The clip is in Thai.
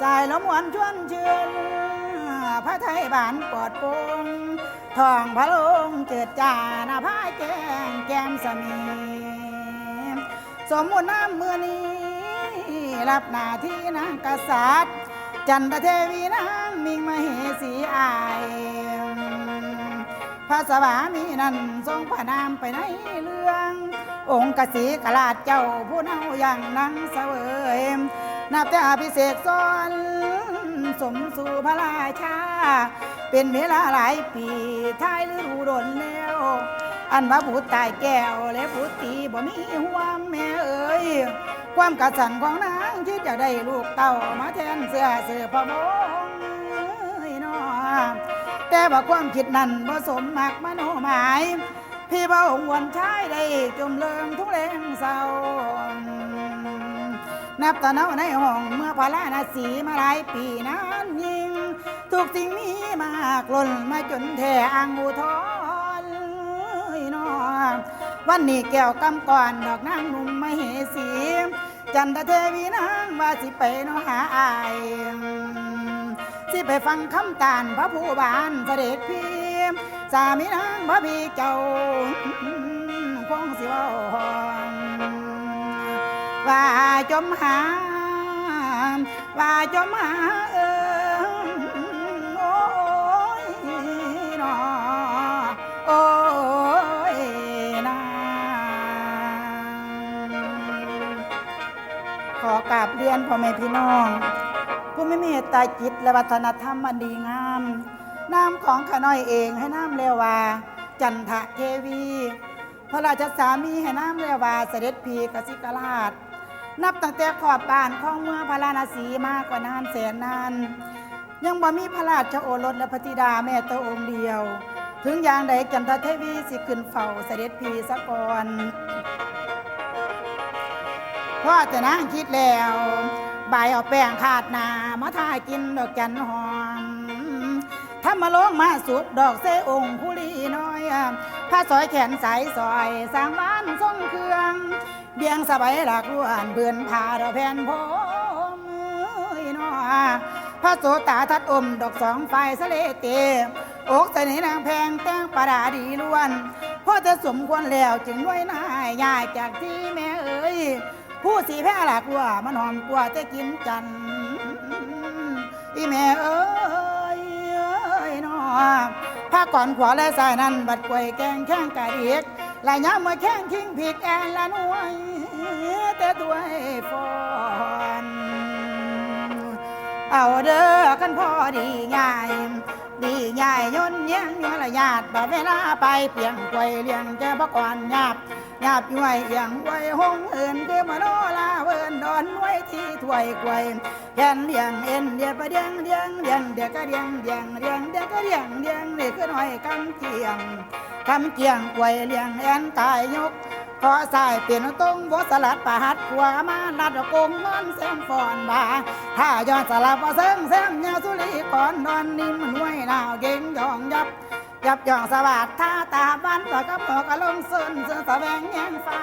สายลมหวนชวนเชื่นพระไทยบานปอดโปร่งทองพระลงเจิดจานาพายแกงแก้มสมีสมมุติน้ำเมื่อนี้ รับหน้าที่นางกษัตริย์ จันทเทวีนางมิงมเหสีอายพระสวามีนั้นทรงพระนามไปในเรื่อง องค์กษีกราชเจ้าผู้เนาอย่างนังเสวย นับแต่อภิเษกซ้อนสมสู่พระราชา เป็นเวลาหลายปีท้ายฤดูดนแล้ว อันว่าผู้ตายแก้ว และผู้ตีบ่มีหวามแม่เอ๋ยความกระสันของนางที่จะได้ลูกเต่ามาแทนเสื้อเสือพระมงเอ้ยน้อแต่ว่าความคิดนั้นผสมมักมโนหมาย พี่บ่หวนชายได้จมเลิงทุกแรงเศร้า นับตะเนาในห้องเมื่อพระราสีมาหลายปีนั้นยิ่งทุกสิ่งมีมากล้นมาจนแท่อังอุทธรณ์น้อวันนี้แก้วกำก่อนดอกนางนุ่มมาเหสีจันทเทวีนางว่าสิไปนอหาอายสิไปฟังคำตานพระผู้บานเสด็จพี่สามีนางพระพี่เจ้าคงสิว่า ว่าจมหา ว่าจมหาเออโอ้ยนอโอ้ยนาขอกราบเรียนพ่อแม่พี่น้อง ผู้ไม่มีตาจิตและวัฒนธรรมอันดีงามนามของข้าน้อยเองให้น้ำเรวว่าจันทะเทวี พระราชสามีให้น้ำเรวว่าเสด็จพีกสิกราช นับตั้งแต่ขอบบ้านของเมืองพระราณสีมากกว่านานแสนนาน ยังบ่มีพระราชโอรสและพระธิดาแม่ตัวองค์เดียว ถึงอย่างใดจันทเทวีสิขึ้นเฝ้าเสด็จพีสะกอนพ่อจะนั่งคิดแล้วบายเอาแป้งขาดนามาทากินดอกจันหอมถ้ามาลงมาสุบดอกเสองคุลีน้อยผ้าซอยแขนสายซอยสร้างบ้านทรงเครื่อง เบียงสบายหลักล้วนเบือนผาดอกแผ่นผมเอ้ยนอพระโสตาทัดอมดอกสองไฟสะเลเตอกใส่ในนางแพงแต่งประดาดีล้วนพ่อจะสมควรแล้วจึงด้วยนายยายจากที่แม่เอ๋ยผู้สีแพ้หลักว่ามันหอมกว่าแต่กินจันอีแม่เอ้ยเอ้ยนอผ้าก่อนขวาและสายนั้นบัดกวยแกงแข้งกะเดียก ลายย้ำมาแข้งทิ้งผิดแอนละน่วยแต่ตัวให้ฟอนเอาเด้อกันพอดีใหญ่ดีง่ายย่นเยี่ยงยัวละญาติบ่เวลาไปเปลี่ยงกวยเลี้ยงแกบ่ก่อนหยาบ หยาบย้วยเอียงไว้ห้องเอินคือมาโนลาเวินดอนไว้ที่ถ้วยกวยแกนเลี้ยงเอ็นเดียประเดียงเดียงเดียงเดียก็เดียงเดียงเดียงเดียก็เดียงเดียงนี่คือหน่อยคำเกียงคำเกียงกวยเลี้ยงแอนตายยกขอสายเปลี่ยนตรงบสลัดประหัดขวามาลัดกงนอนแซมฟอนบาถ้าย้อนสลับว่าเซิงแซมยาสุรีก่อนนอนนิ่มนวยหนาวเก่งยองยับ ยับย่องสวัสดิ์ท่าตาบ้านปอกกระปอกกระลงสุนสุนสแสวงแยงฟ้า